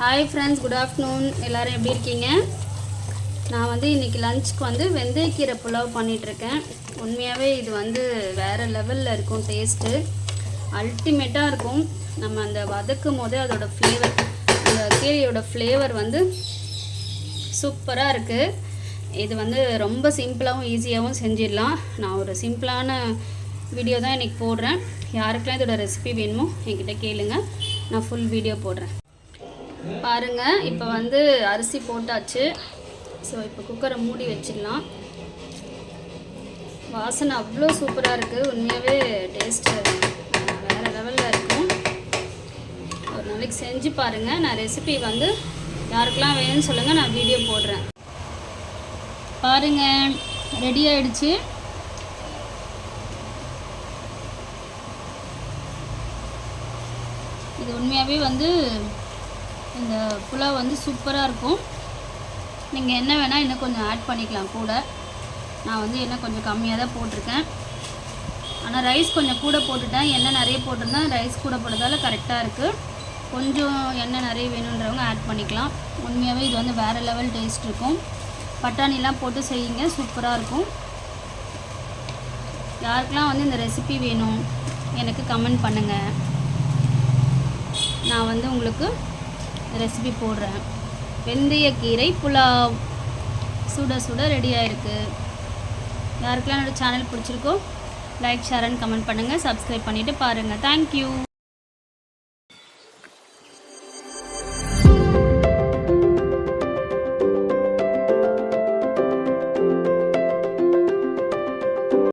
Hi friends good afternoon எல்லோரும் எப்படி இருக்கீங்க? நான் வந்து இன்றைக்கி லஞ்சுக்கு வந்து வெந்தயக்கீரை புலாவ் பண்ணிகிட்ருக்கேன் உண்மையாகவே இது வந்து வேறு லெவலில் இருக்கும் டேஸ்ட்டு அல்டிமேட்டாக இருக்கும். நம்ம அந்த வதக்கும் போதே அதோடய ஃப்ளேவர் அந்த கீரையோட ஃப்ளேவர் வந்து சூப்பராக இருக்குது இது வந்து ரொம்ப சிம்பிளாகவும் ஈஸியாகவும் செஞ்சிடலாம். நான் ஒரு சிம்பிளான வீடியோ தான் இன்றைக்கி போடுறேன். யாருக்கெல்லாம் இதோட ரெசிபி வேணுமோ என்கிட்ட கேளுங்க. நான் ஃபுல் வீடியோ போடுறேன். பாருங்கள் இப்போ வந்து அரிசி போட்டாச்சு. ஸோ இப்போ குக்கரை மூடி வச்சிடலாம். வாசனை அவ்வளோ சூப்பராக இருக்குது உண்மையாகவே டேஸ்ட்டு வேறு லெவலில் இருக்கும். ஒரு நாளைக்கு செஞ்சு பாருங்கள் நான் ரெசிபி வந்து யாருக்கெல்லாம் வேணும்னு சொல்லுங்கள் நான் வீடியோ போடுறேன். பாருங்கள் ரெடி ஆயிடுச்சு. இது உண்மையாகவே வந்து இந்த புலாவ் வந்து சூப்பராக இருக்கும். நீங்கள் என்ன வேணால் இன்னும் கொஞ்சம் ஆட் பண்ணிக்கலாம் கூட. நான் வந்து என்ன கொஞ்சம் கம்மியாக தான் போட்டிருக்கேன். ஆனால் ரைஸ் கொஞ்சம் கூட போட்டுட்டேன். எண்ணெய் நிறைய போட்டிருந்தேன் ரைஸ் கூட போட்டதால் கரெக்டாக இருக்குது கொஞ்சம் எண்ணெய் நிறைய வேணுன்றவங்க ஆட் பண்ணிக்கலாம். உண்மையாகவே இது வந்து வேறு லெவல் டேஸ்ட் இருக்கும். பட்டாணிலாம் போட்டு செய்யுங்க. சூப்பராக இருக்கும். யாருக்கெல்லாம் வந்து இந்த ரெசிபி வேணும் எனக்கு கமெண்ட் பண்ணுங்கள் நான் வந்து உங்களுக்கு ரெசிபி போடுறேன். வெந்தயக்கீரை புலாவ். சுட சுட ரெடியாக இருக்குது யாருக்கெல்லாம் என்னோடய சேனல் பிடிச்சிருக்கோ லைக் ஷேர் அண்ட் கமெண்ட் பண்ணுங்கள் சப்ஸ்கிரைப் பண்ணிவிட்டு பாருங்கள் தேங்க்யூ